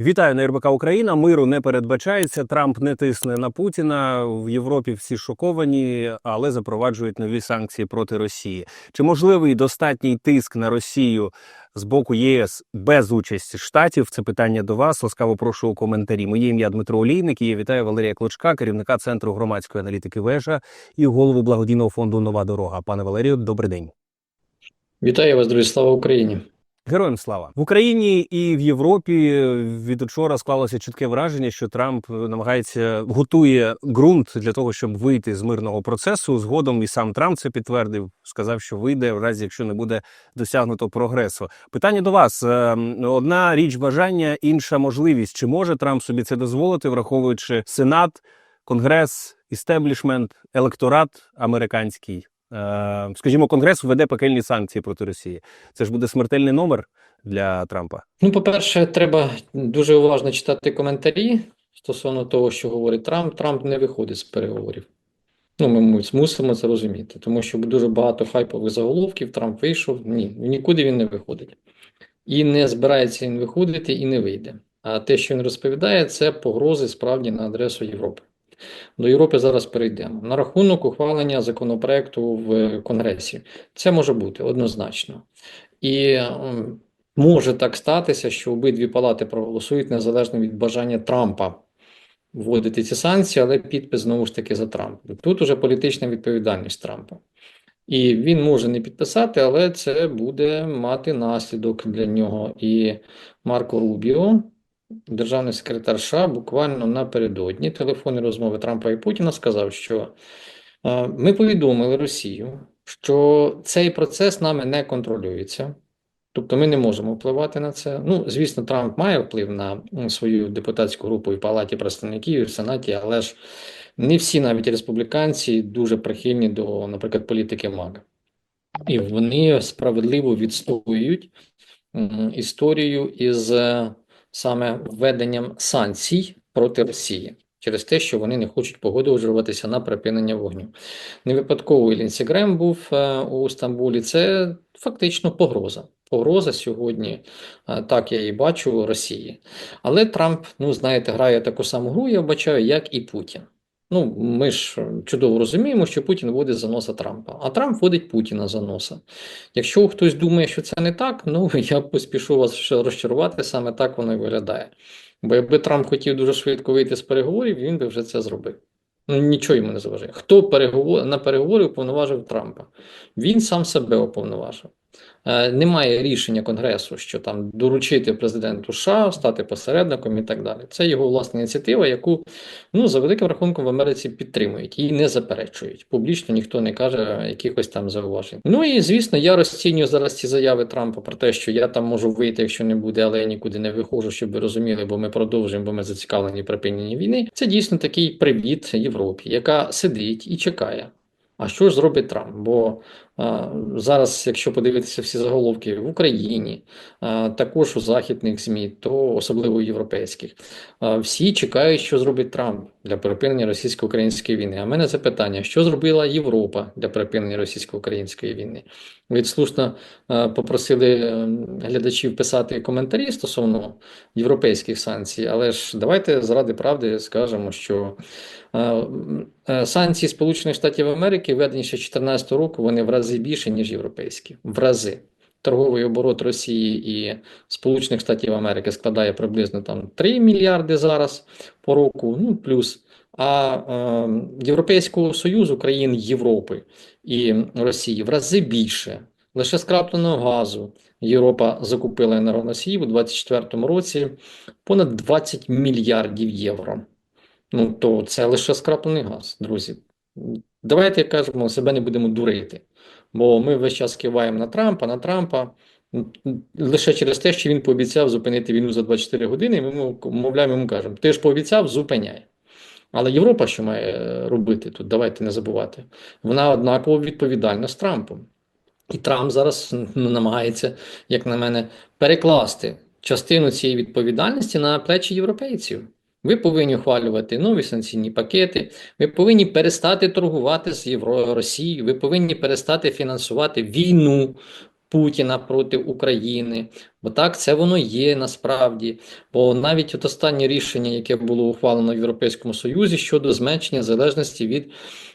Вітаю на РБК Україна. Миру не передбачається. Трамп не тисне на Путіна. В Європі всі шоковані, але запроваджують нові санкції проти Росії. Чи можливий достатній тиск на Росію з боку ЄС без участі штатів? Це питання до вас. Ласкаво прошу у коментарі. Моє ім'я Дмитро Олійник. і Я вітаю Валерія Клочка, керівника центру громадської аналітики Вежа і голову благодійного фонду Нова дорога. Пане Валерію, добрий день. Вітаю вас, друзі, слава Україні! Героям слава в Україні і в Європі від учора склалося чітке враження, що Трамп намагається готує ґрунт для того, щоб вийти з мирного процесу. Згодом і сам Трамп це підтвердив. Сказав, що вийде в разі, якщо не буде досягнуто прогресу. Питання до вас: Е, одна річ бажання, інша можливість. Чи може Трамп собі це дозволити, враховуючи Сенат, Конгрес, істеблішмент, електорат американський? Е, Скажімо, Конгрес введе пекельні санкції проти Росії. Це ж буде смертельний номер для Трампа. Ну, по-перше, треба дуже уважно читати коментарі стосовно того, що говорить Трамп. Трамп не виходить з переговорів. Ну, ми мусимо це розуміти, тому що дуже багато хайпових заголовків. Трамп вийшов. Ні, нікуди він не виходить. І не збирається він виходити, і не вийде. А те, що він розповідає, це погрози справді на адресу Європи. До Європи зараз перейдемо. На рахунок ухвалення законопроекту в Конгресі. Це може бути однозначно. І може так статися, що обидві палати проголосують незалежно від бажання Трампа вводити ці санкції, але підпис знову ж таки за Трампа. Тут уже політична відповідальність Трампа. І він може не підписати, але це буде мати наслідок для нього. І Марко Рубіо, державний секретар США, буквально напередодні телефонні розмови Трампа і Путіна сказав, що е, ми повідомили Росію, що цей процес нами не контролюється. Тобто ми не можемо впливати на це. Ну, звісно, Трамп має вплив на свою депутатську групу і Палаті представників, і в Сенаті, але ж не всі навіть республіканці дуже прихильні до, наприклад, політики МАГА. І вони справедливо відстоюють історію із е, саме введенням санкцій проти Росії через те, що вони не хочуть погоджуватися на припинення вогню. Не випадково Лінсі Грем був е, у Стамбулі. Це фактично погроза. Погроза сьогодні, е, так я і бачу, Росії. Але Трамп, ну знаєте, грає таку саму гру, я вбачаю, як і Путін. Ну, ми ж чудово розуміємо, що Путін вводить за носа Трампа, а Трамп вводить Путіна за носа. Якщо хтось думає, що це не так, ну я поспішу вас розчарувати, саме так воно і виглядає. Бо якби Трамп хотів дуже швидко вийти з переговорів, він би вже це зробив. Ну, нічого йому не заважає. Хто переговор... на переговори уповноважив Трампа? Він сам себе уповноважив. Е, Немає рішення Конгресу, що там доручити президенту США, стати посередником і так далі. Це його власна ініціатива, яку ну, за великим рахунком в Америці підтримують і не заперечують. Публічно ніхто не каже якихось там зауважень. Ну і звісно, я розцінюю зараз ці заяви Трампа про те, що я там можу вийти, якщо не буде, але я нікуди не виходжу, щоб ви розуміли, бо ми продовжуємо, бо ми зацікавлені припиненні війни. Це дійсно такий привіт Європі, яка сидить і чекає. А що ж зробить Трамп? Бо зараз, якщо подивитися всі заголовки в Україні, також у західних ЗМІ, то особливо у європейських, всі чекають, що зробить Трамп для припинення російсько-української війни. А в мене запитання: що зробила Європа для припинення російсько-української війни? Ви слушно попросили е, глядачів писати коментарі стосовно європейських санкцій, але ж давайте заради правди скажемо, що е, санкції Сполучених Штатів Америки введені ще 2014 року, вони в рази більше, ніж європейські. В рази. Торговий оборот Росії і Сполучених Штатів Америки складає приблизно там 3 мільярди зараз по року, ну плюс. А е, Європейського Союзу, країн Європи і Росії в рази більше. Лише з крапленого газу Європа закупила енергоносіїв у 2024 році понад 20 мільярдів євро. Ну, то це лише скраплений газ, друзі. Давайте кажемо, себе не будемо дурити. Бо ми весь час киваємо на Трампа, на Трампа. Лише через те, що він пообіцяв зупинити війну за 24 години, і ми мовляв, йому кажемо, ти ж пообіцяв, зупиняй. Але Європа що має робити тут? Давайте не забувати. Вона однаково відповідальна з Трампом. І Трамп зараз намагається, як на мене, перекласти частину цієї відповідальності на плечі європейців. Ви повинні ухвалювати нові санкційні пакети, ви повинні перестати торгувати з Євро Росією, ви повинні перестати фінансувати війну Путіна проти України. Бо так це воно є насправді. Бо навіть от останнє рішення, яке було ухвалено в Європейському Союзі щодо зменшення залежності від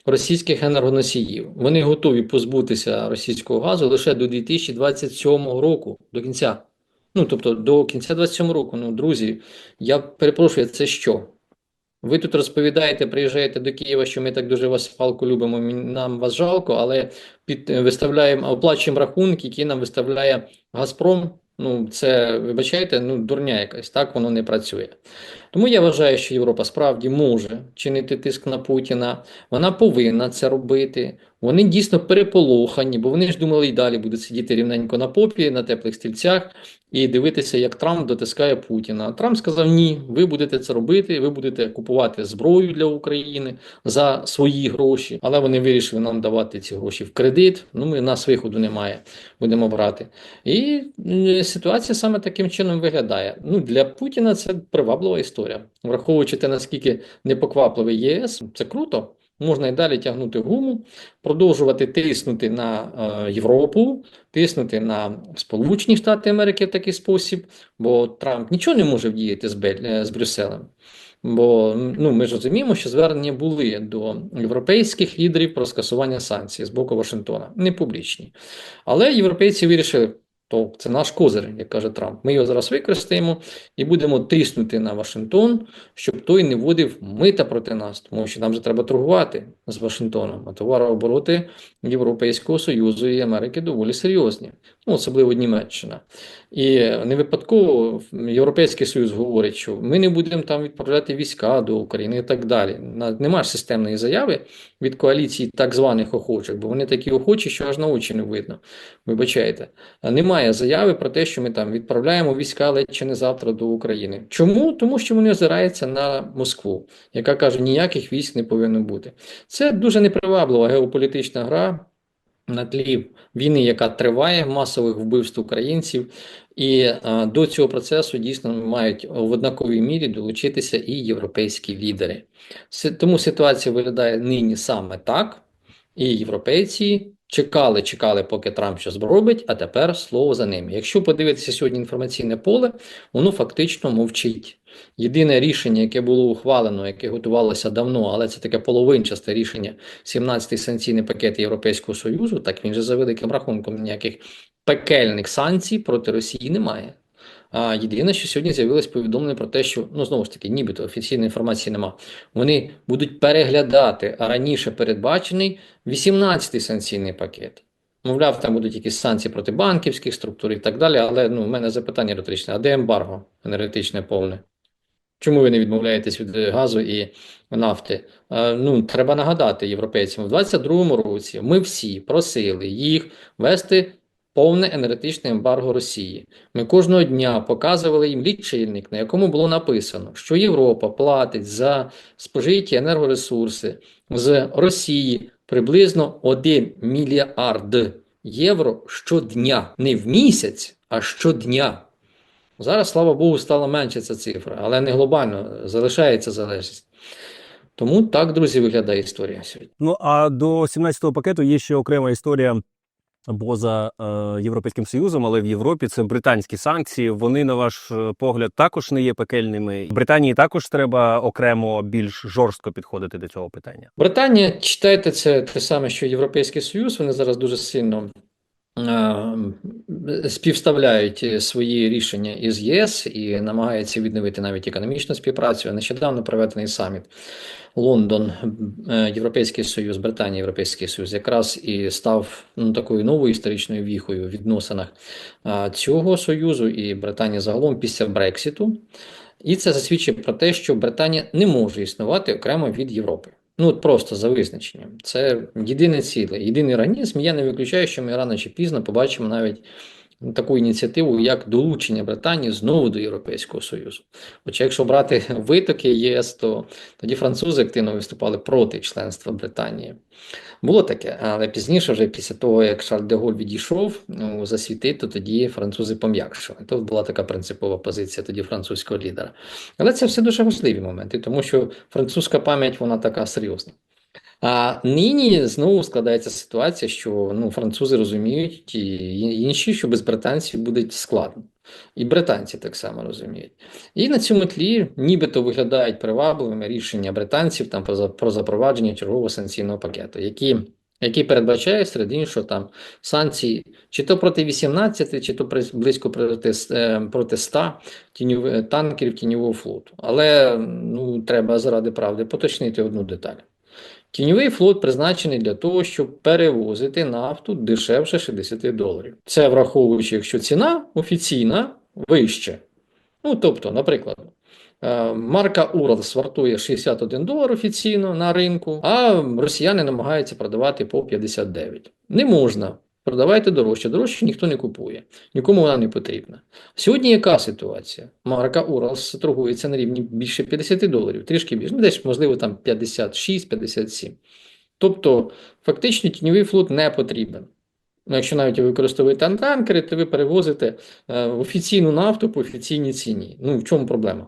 російських енергоносіїв, вони готові позбутися російського газу лише до 2027 року, до кінця. Ну, тобто до кінця 27 року. Ну, друзі, я перепрошую, це що? Ви тут розповідаєте, приїжджаєте до Києва, що ми так дуже вас палку любимо, нам вас жалко, але під виставляємо, оплачуємо рахунки, які нам виставляє Газпром. Ну, це, вибачайте, ну, дурня якась, так воно не працює. Тому я вважаю, що Європа справді може чинити тиск на Путіна, вона повинна це робити. Вони дійсно переполохані, бо вони ж думали і далі будуть сидіти рівненько на попі, на теплих стільцях і дивитися, як Трамп дотискає Путіна. Трамп сказав: ні, ви будете це робити, ви будете купувати зброю для України за свої гроші, але вони вирішили нам давати ці гроші в кредит. Ну, ми, нас виходу немає, будемо брати. І ситуація саме таким чином виглядає. Ну, для Путіна це приваблива історія. Враховуючи те, наскільки непоквапливий ЄС, це круто. Можна і далі тягнути гуму, продовжувати тиснути на е, Європу, тиснути на Сполучені Штати Америки в такий спосіб, бо Трамп нічого не може вдіяти з, Бель, е, з Брюсселем. Бо ну, ми ж розуміємо, що звернення були до європейських лідерів про скасування санкцій з боку Вашингтона, не публічні. Але європейці вирішили, то це наш козир, як каже Трамп. Ми його зараз використаємо і будемо тиснути на Вашингтон, щоб той не вводив мита проти нас, тому що нам же треба торгувати з Вашингтоном, а товарообороти Європейського Союзу і Америки доволі серйозні, ну, особливо Німеччина. І не випадково Європейський Союз говорить, що ми не будемо там відправляти війська до України і так далі. Нема ж системної заяви від коаліції так званих охочих, бо вони такі охочі, що аж на очі не видно. Вибачайте. А Немає заяви про те, що ми там відправляємо війська ледь чи не завтра до України. Чому? Тому що вони озираються на Москву, яка каже, ніяких військ не повинно бути. Це дуже неприваблива геополітична гра на тлі війни, яка триває, масових вбивств українців. І е, до цього процесу дійсно мають в однаковій мірі долучитися і європейські лідери. Тому ситуація виглядає нині саме так. І європейці чекали, чекали, поки Трамп щось зробить, а тепер слово за ними. Якщо подивитися сьогодні інформаційне поле, воно фактично мовчить. Єдине рішення, яке було ухвалено, яке готувалося давно, але це таке половинчасте рішення, 17-й санкційний пакет Європейського Союзу, так він же за великим рахунком ніяких пекельних санкцій проти Росії немає. А єдине, що сьогодні з'явилось повідомлення про те, що ну знову ж таки, нібито офіційної інформації нема. Вони будуть переглядати раніше передбачений 18-й санкційний пакет. Мовляв, там будуть якісь санкції проти банківських структур і так далі. Але ну, у мене запитання риторичне: а де ембарго енергетичне повне? Чому ви не відмовляєтесь від газу і нафти? Е, ну, треба нагадати європейцям, в 22-му році ми всі просили їх вести повне енергетичне ембарго Росії. Ми кожного дня показували їм лічильник, на якому було написано, що Європа платить за спожиті енергоресурси з Росії приблизно 1 мільярд євро щодня. Не в місяць, а щодня. Зараз, слава Богу, стала менше ця цифра, але не глобально залишається залежність. Тому так, друзі, виглядає історія сьогодні. Ну а до 17-го пакету є ще окрема історія поза е, Європейським Союзом, але в Європі це британські санкції. Вони, на ваш е, погляд, також не є пекельними. Британії також треба окремо більш жорстко підходити до цього питання. Британія, читайте, це те саме, що Європейський Союз. Вони зараз дуже сильно співставляють е, свої рішення із ЄС і намагаються відновити навіть економічну співпрацю. Нещодавно проведений саміт Лондон, е, Європейський Союз, Британія, Європейський Союз якраз і став ну, такою новою історичною віхою в відносинах е, цього союзу і Британії загалом після Брексіту. І це засвідчує про те, що Британія не може існувати окремо від Європи. Ну, просто за визначенням. Це єдине ціле, єдиний організм. Я не виключаю, що ми рано чи пізно побачимо навіть таку ініціативу, як долучення Британії знову до Європейського Союзу. Хоча, якщо брати витоки ЄС, то тоді французи активно виступали проти членства Британії. Було таке, але пізніше, вже після того, як Шарль де Голь відійшов ну, за світи, то тоді французи пом'якшили. То була така принципова позиція тоді французького лідера. Але це все дуже важливі моменти, тому що французька пам'ять вона така серйозна. А нині знову складається ситуація, що ну, французи розуміють і інші, що без британців буде складно. І британці так само розуміють. І на цьому тлі нібито виглядають привабливими рішення британців там про, про запровадження чергового санкційного пакету, які, який передбачає серед іншого там санкції чи то проти 18, чи то близько проти, е, проти 100 тіньов- танкерів тіньового флоту. Але ну, треба заради правди поточнити одну деталь. Тіньовий флот призначений для того, щоб перевозити нафту дешевше 60 доларів. Це враховуючи, якщо ціна офіційна вища. Ну, тобто, наприклад, е, марка Уралс вартує 61 долар офіційно на ринку, а росіяни намагаються продавати по 59. Не можна. Продавайте дорожче. Дорожче ніхто не купує. Нікому вона не потрібна. Сьогодні яка ситуація? Марка Уралс торгується на рівні більше 50 доларів, трішки більше, ну десь, можливо, там 56-57. Тобто, фактично, тіньовий флот не потрібен. Ну, якщо навіть ви використовуєте танкери, то ви перевозите е, офіційну нафту по офіційній ціні. Ну, в чому проблема?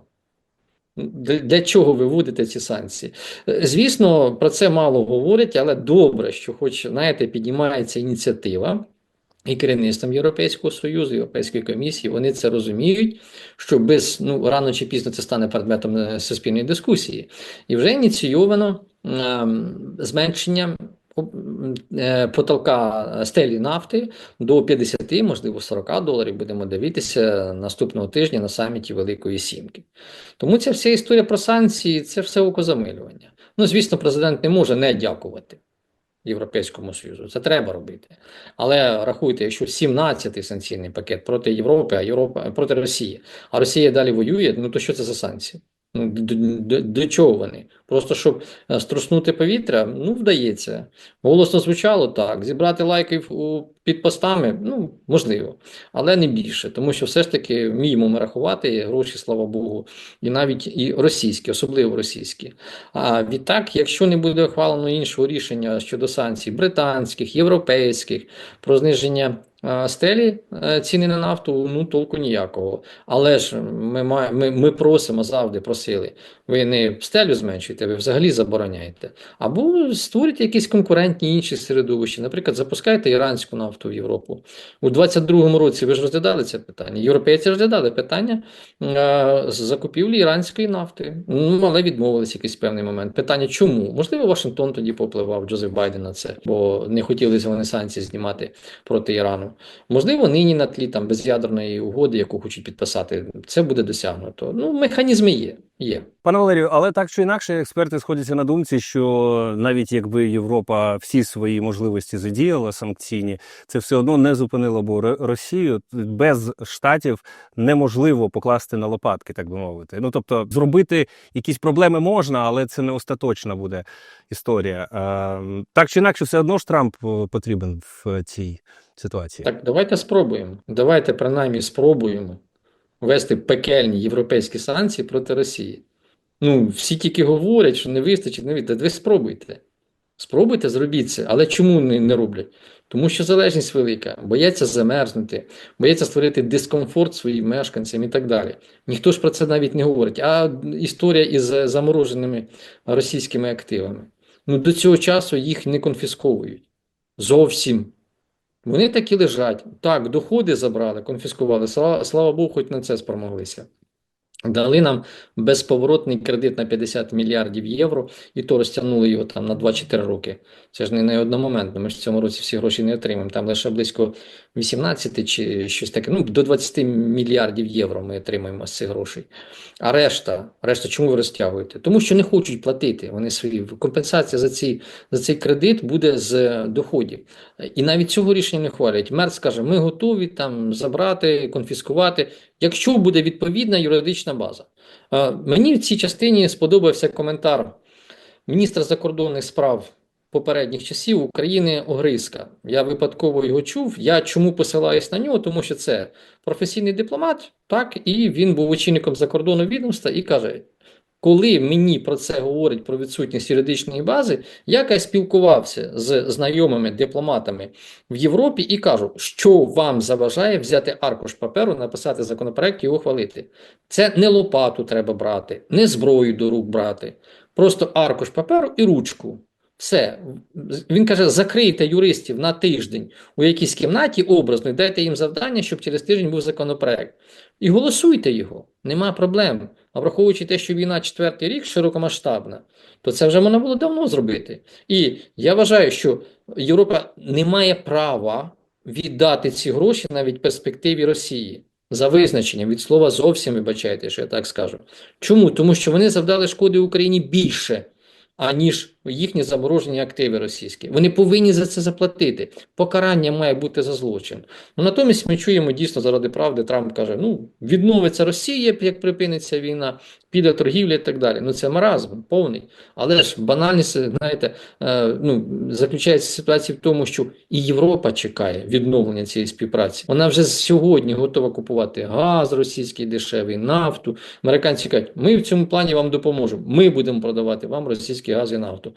Для, чого ви вводите ці санкції? Е, Звісно, про це мало говорять, але добре, що хоч, знаєте, піднімається ініціатива. І керівництвом Європейського Союзу, Європейської комісії, вони це розуміють, що без ну рано чи пізно це стане предметом е, суспільної дискусії, і вже ініційовано ем, зменшення е, потолка стелі нафти до 50, можливо, 40 доларів. Будемо дивитися наступного тижня на саміті Великої Сімки. Тому ця вся історія про санкції це все окозамилювання. Ну, звісно, президент не може не дякувати. Європейському Союзу. Це треба робити. Але рахуйте, якщо 17-й санкційний пакет проти Європи, а Європа проти Росії, а Росія далі воює, ну то що це за санкції? Ну, до, до, до чого вони? Просто щоб е, струснути повітря, ну, вдається. Голосно звучало так. Зібрати лайків під постами, ну, можливо, але не більше. Тому що все ж таки вміємо рахувати гроші, слава Богу, і навіть і російські, особливо російські. А відтак, якщо не буде ухвалено іншого рішення щодо санкцій британських, європейських про зниження е, стелі е, ціни на нафту, ну толку ніякого. Але ж ми, ми, ми просимо завжди просили. Ви не стелю зменшуєте, ви взагалі забороняєте. Або створюйте якісь конкурентні інші середовища. Наприклад, запускайте іранську нафту в Європу. У 22-му році ви ж розглядали це питання. Європейці розглядали питання е, закупівлі іранської нафти. Ну, але відмовились якийсь певний момент. Питання чому? Можливо, Вашингтон тоді попливав Джозеф Байден на це, бо не хотіли вони санкції знімати проти Ірану. Можливо, нині на тлі там без'ядерної угоди, яку хочуть підписати, це буде досягнуто. Ну, механізми є. Є. Пане Валерію, але так чи інакше, експерти сходяться на думці, що навіть якби Європа всі свої можливості задіяла санкційні, це все одно не зупинило б Росію. Без штатів неможливо покласти на лопатки, так би мовити. Ну тобто, зробити якісь проблеми можна, але це не остаточна буде історія. Е, Так чи інакше, все одно ж Трамп е, потрібен в цій ситуації. Так, давайте спробуємо. Давайте принаймні спробуємо ввести пекельні європейські санкції проти Росії. Ну, всі тільки говорять, що не вистачить, не вистачить. Ви спробуйте. Спробуйте, зробіть це. Але чому не, не роблять? Тому що залежність велика, бояться замерзнути, бояться створити дискомфорт своїм мешканцям і так далі. Ніхто ж про це навіть не говорить. А історія із замороженими російськими активами. Ну, до цього часу їх не конфісковують. Зовсім. Вони такі лежать. Так, доходи забрали, конфіскували. Слава, слава Богу, хоч на це спромоглися. Дали нам безповоротний кредит на 50 мільярдів євро, і то розтягнули його там на 2-4 роки. Це ж не, не одномоментно. Ми ж в цьому році всі гроші не отримаємо. Там лише близько 18 чи щось таке. Ну, до 20 мільярдів євро ми отримаємо з цих грошей. А решта, решта, чому ви розтягуєте? Тому що не хочуть платити. Вони свої компенсація за цей, за цей кредит буде з доходів. І навіть цього рішення не хвалять. Мерц каже, ми готові там забрати, конфіскувати, якщо буде відповідна юридична база. Е, Мені в цій частині сподобався коментар міністра закордонних справ попередніх часів України Огризка. Я випадково його чув. Я чому посилаюсь на нього? Тому що це професійний дипломат, так, і він був очільником закордонного відомства і каже. Коли мені про це говорять про відсутність юридичної бази, я спілкувався з знайомими дипломатами в Європі і кажу, що вам заважає взяти аркуш паперу, написати законопроект і ухвалити. Це не лопату треба брати, не зброю до рук брати, просто аркуш паперу і ручку. Все. Він каже: закрийте юристів на тиждень у якійсь кімнаті образно, і дайте їм завдання, щоб через тиждень був законопроект. І голосуйте його, нема проблем. А враховуючи те, що війна четвертий рік широкомасштабна, то це вже можна було давно зробити. І я вважаю, що Європа не має права віддати ці гроші навіть в перспективі Росії. За визначенням від слова зовсім вибачайте, що я так скажу. Чому? Тому що вони завдали шкоди Україні більше, аніж їхні заморожені активи російські. Вони повинні за це заплатити. Покарання має бути за злочин. Ну натомість ми чуємо дійсно заради правди. Трамп каже: ну відновиться Росія, як припиниться війна, піде торгівля і так далі. Ну це маразм повний. Але ж банальність, знаєте, е, ну заключається ситуація в тому, що і Європа чекає відновлення цієї співпраці. Вона вже сьогодні готова купувати газ російський дешевий, нафту. Американці кажуть, ми в цьому плані вам допоможемо. Ми будемо продавати вам російський газ і нафту.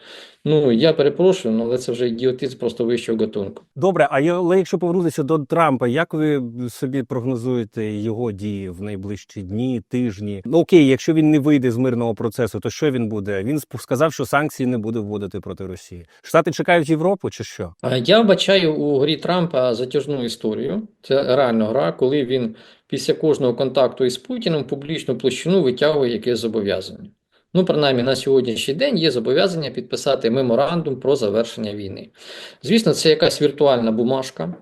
Ну я перепрошую, але це вже ідіотизм просто вищого гатунку. Добре, а але якщо повернутися до Трампа, як ви собі прогнозуєте його дії в найближчі дні, тижні? Ну окей, якщо він не вийде з мирного процесу, то що він буде? Він сказав, що санкції не буде вводити проти Росії. Штати чекають Європу, чи що? Я вбачаю у грі Трампа затяжну історію. Це реально гра, коли він після кожного контакту із Путіним публічну площину витягує якесь зобов'язання. Ну, принаймні, на сьогоднішній день є зобов'язання підписати меморандум про завершення війни. Звісно, це якась віртуальна бумажка.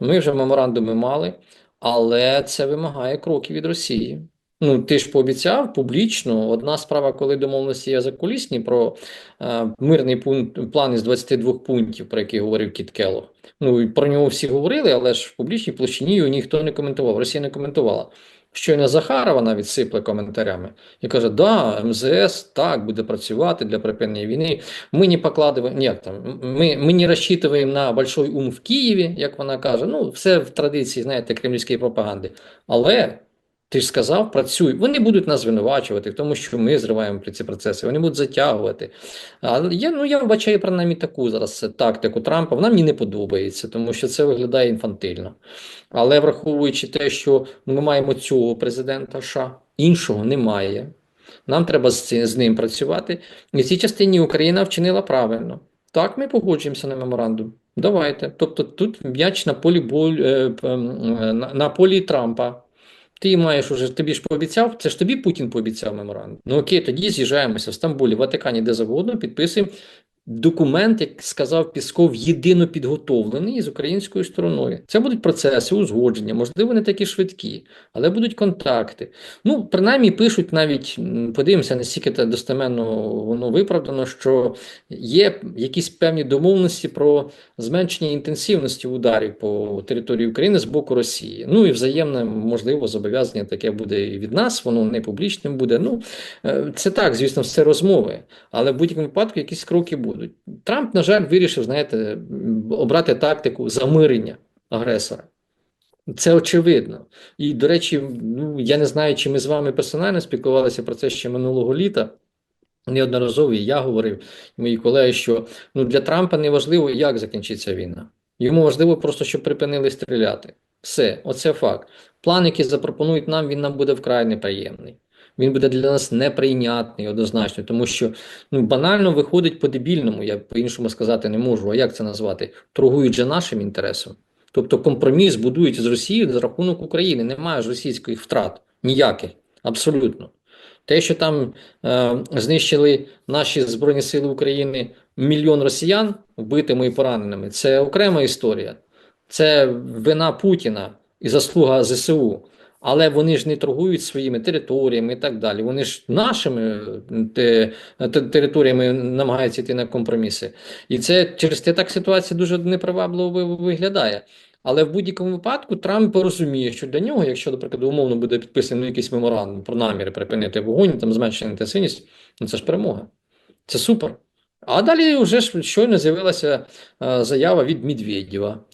Ми вже меморандуми мали, але це вимагає кроків від Росії. Ну, ти ж пообіцяв публічно. Одна справа, коли домовленості є закулісні про е, мирний пункт, план із 22 пунктів, про який говорив Кіт Келлог. Ну, про нього всі говорили, але ж в публічній площині його ніхто не коментував. Росія не коментувала. Щойно Захарова навіть сипле коментарями і каже: да, МЗС так буде працювати для припинення війни. Ми не покладемо, ні, там, ми, ми не розчитуємо на большой ум в Києві, як вона каже. Ну, все в традиції, знаєте, кремлівської пропаганди. Але ти ж сказав, працюй. Вони будуть нас звинувачувати в тому, що ми зриваємо ці процеси, вони будуть затягувати. Але я, ну, я вбачаю принаймні таку зараз тактику Трампа. Вона мені не подобається, тому що це виглядає інфантильно. Але враховуючи те, що ми маємо цього президента США, іншого немає. Нам треба з, з ним працювати. І в цій частині Україна вчинила правильно. Так, ми погоджуємося на меморандум. Давайте. Тобто тут м'яч на полі боль, е, е, на, на полі Трампа. Ти маєш уже, тобі ж пообіцяв, це ж тобі Путін пообіцяв меморандум. Ну окей, тоді з'їжджаємося в Стамбулі, в Ватикані, де завгодно, підписуємо документ, як сказав Пісков, єдино підготовлений з українською стороною. Це будуть процеси узгодження, можливо, не такі швидкі, але будуть контакти. Ну, принаймні пишуть навіть, подивимося, наскільки це достеменно воно виправдано, що є якісь певні домовленості про зменшення інтенсивності ударів по території України з боку Росії. Ну і взаємне, можливо, зобов'язання таке буде і від нас, воно не публічним буде. Ну, е, це так, звісно, все розмови, але в будь-якому випадку якісь кроки будуть. Трамп, на жаль, вирішив, знаєте, обрати тактику замирення агресора. Це очевидно. І, до речі, ну, я не знаю, чи ми з вами персонально спілкувалися про це ще минулого літа. Неодноразово і я говорив, і мої колеги, що ну, для Трампа не важливо, як закінчиться війна. Йому важливо просто, щоб припинили стріляти. Все, оце факт. План, який запропонують нам, він нам буде вкрай неприємний. Він буде для нас неприйнятний однозначно, тому що ну, банально виходить по-дебільному, я по-іншому сказати не можу. А як це назвати? Торгують же нашим інтересом. Тобто компроміс будують з Росією за рахунок України. Немає ж російських втрат. Ніяких. Абсолютно. Те, що там е, знищили наші Збройні Сили України мільйон росіян вбитими і пораненими, це окрема історія. Це вина Путіна і заслуга ЗСУ. Але вони ж не торгують своїми територіями і так далі. Вони ж нашими те, те- територіями намагаються йти на компроміси. І це через те так ситуація дуже непривабливо виглядає. Але в будь-якому випадку Трамп розуміє, що для нього, якщо, наприклад, умовно буде підписаний якийсь меморандум про наміри припинити вогонь, там зменшити інтенсивність, ну це ж перемога. Це супер. А далі вже ж щойно з'явилася е, заява від Медведєва.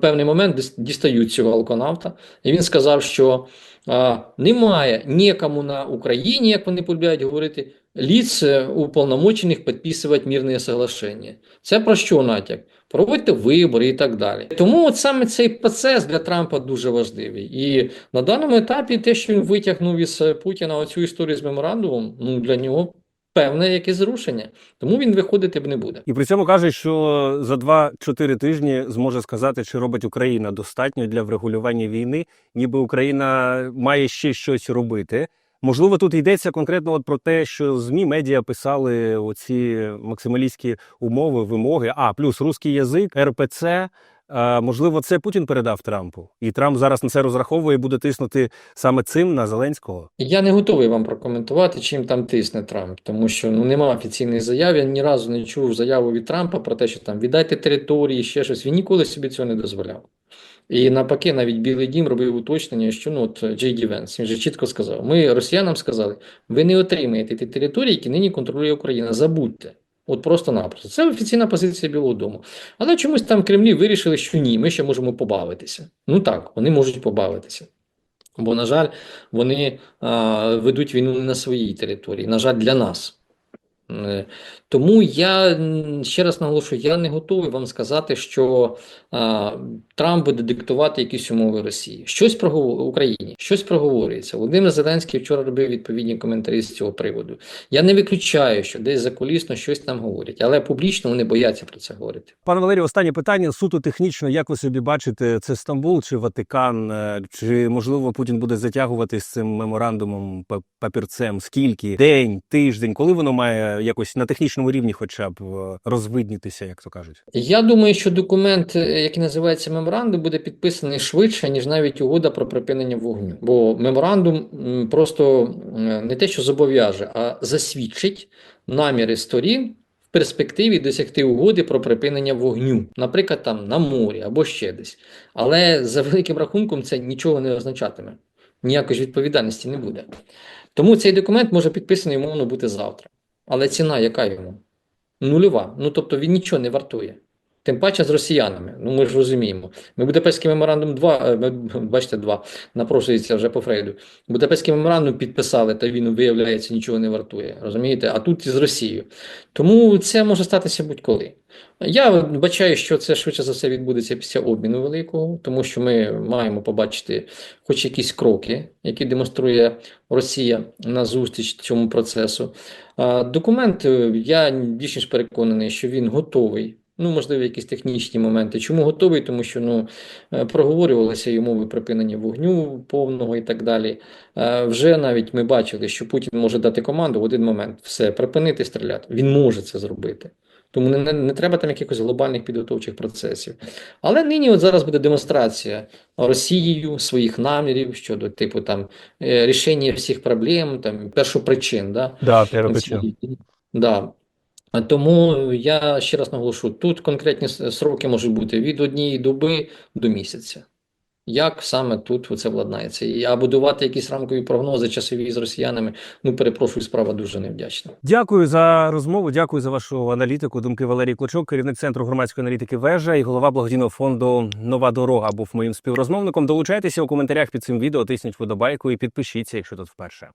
Певний момент дістають цього алконавта, і він сказав, що а, немає нікому на Україні, як вони полюбляють говорити, лиц е, уполномочених підписувати мирне соглашення. Це про що натяк? Проводьте вибори і так далі. Тому от саме цей процес для Трампа дуже важливий. І на даному етапі те, що він витягнув із е, Путіна оцю історію з меморандумом, ну для нього певне якесь зрушення. Тому він виходити б не буде. І при цьому каже, що за 2-4 тижні зможе сказати, чи робить Україна достатньо для врегулювання війни, ніби Україна має ще щось робити. Можливо, тут йдеться конкретно от про те, що змі медіа писали оці максималістські умови, вимоги. А плюс русський язик, РПЦ. Можливо, це Путін передав Трампу, і Трамп зараз на це розраховує і буде тиснути саме цим на Зеленського. Я не готовий вам прокоментувати, чим там тисне Трамп, тому що ну немає офіційних заяв. Я ні разу не чув заяву від Трампа про те, що там віддайте території, ще щось. Він ніколи собі цього не дозволяв. І навпаки, навіть Білий Дім робив уточнення, що ну от Джей Ді Венс, він же чітко сказав: ми росіянам сказали, ви не отримаєте ті території, які нині контролює Україна. Забудьте. От просто-напросто. Це офіційна позиція Білого Дому. Але чомусь там в Кремлі вирішили, що ні, ми ще можемо побавитися. Ну так, вони можуть побавитися. Бо, на жаль, вони а, ведуть війну не на своїй території, на жаль, для нас. Е, Тому я ще раз наголошую, я не готовий вам сказати, що а, Трамп буде диктувати якісь умови Росії. Щось про Україні, щось проговорюється. Володимир Зеленський вчора робив відповідні коментарі з цього приводу. Я не виключаю, що десь закулісно щось там говорять, але публічно вони бояться про це говорити. Пане Валерію, останнє питання суто технічно. Як ви собі бачите, це Стамбул чи Ватикан? Е, Чи можливо Путін буде затягувати з цим меморандумом папірцем? Скільки день, тиждень? Коли воно має якось на технічному рівні, хоча б е, розвиднітися, як то кажуть? Я думаю, що документ, е, який називається меморандум, буде підписаний швидше, ніж навіть угода про припинення вогню. Бо меморандум просто не те, що зобов'яже, а засвідчить наміри сторін перспективі досягти угоди про припинення вогню, наприклад, там на морі або ще десь. Але за великим рахунком це нічого не означатиме. Ніякої відповідальності не буде. Тому цей документ може підписаний, умовно, бути завтра. Але ціна яка йому? Нульова. Ну тобто він нічого не вартує. Тим паче з росіянами. Ну ми ж розуміємо. Ми Будапештський меморандум 2, е, бачите, 2, напрошується вже по Фрейду. Будапештський меморандум підписали, та він, виявляється, нічого не вартує. Розумієте? А тут із Росією. Тому це може статися будь-коли. Я бачаю, що це швидше за все відбудеться після обміну великого, тому що ми маємо побачити хоч якісь кроки, які демонструє Росія на зустріч цьому процесу. Документ, е, я більш ніж переконаний, що він готовий. Ну, можливо, якісь технічні моменти. Чому готовий? Тому що ну, е, проговорювалися й умови припинення вогню повного і так далі. Е, Вже навіть ми бачили, що Путін може дати команду в один момент все, припинити стріляти. Він може це зробити. Тому не, не, не треба там якихось глобальних підготовчих процесів. Але нині от зараз буде демонстрація Росією своїх намірів щодо типу там е, рішення всіх проблем, там першопричин, да, Да, війни. Да. Тому я ще раз наголошу, тут конкретні сроки можуть бути від однієї доби до місяця. Як саме тут це владнається? І- А будувати якісь рамкові прогнози часові з росіянами, ну перепрошую, справа дуже невдячна. Дякую за розмову. Дякую за вашу аналітику. Думки Валерій Клочок, керівник центру громадської аналітики Вежа і голова благодійного фонду Нова дорога був моїм співрозмовником. Долучайтеся у коментарях під цим відео, тисніть вподобайку і підпишіться, якщо тут вперше.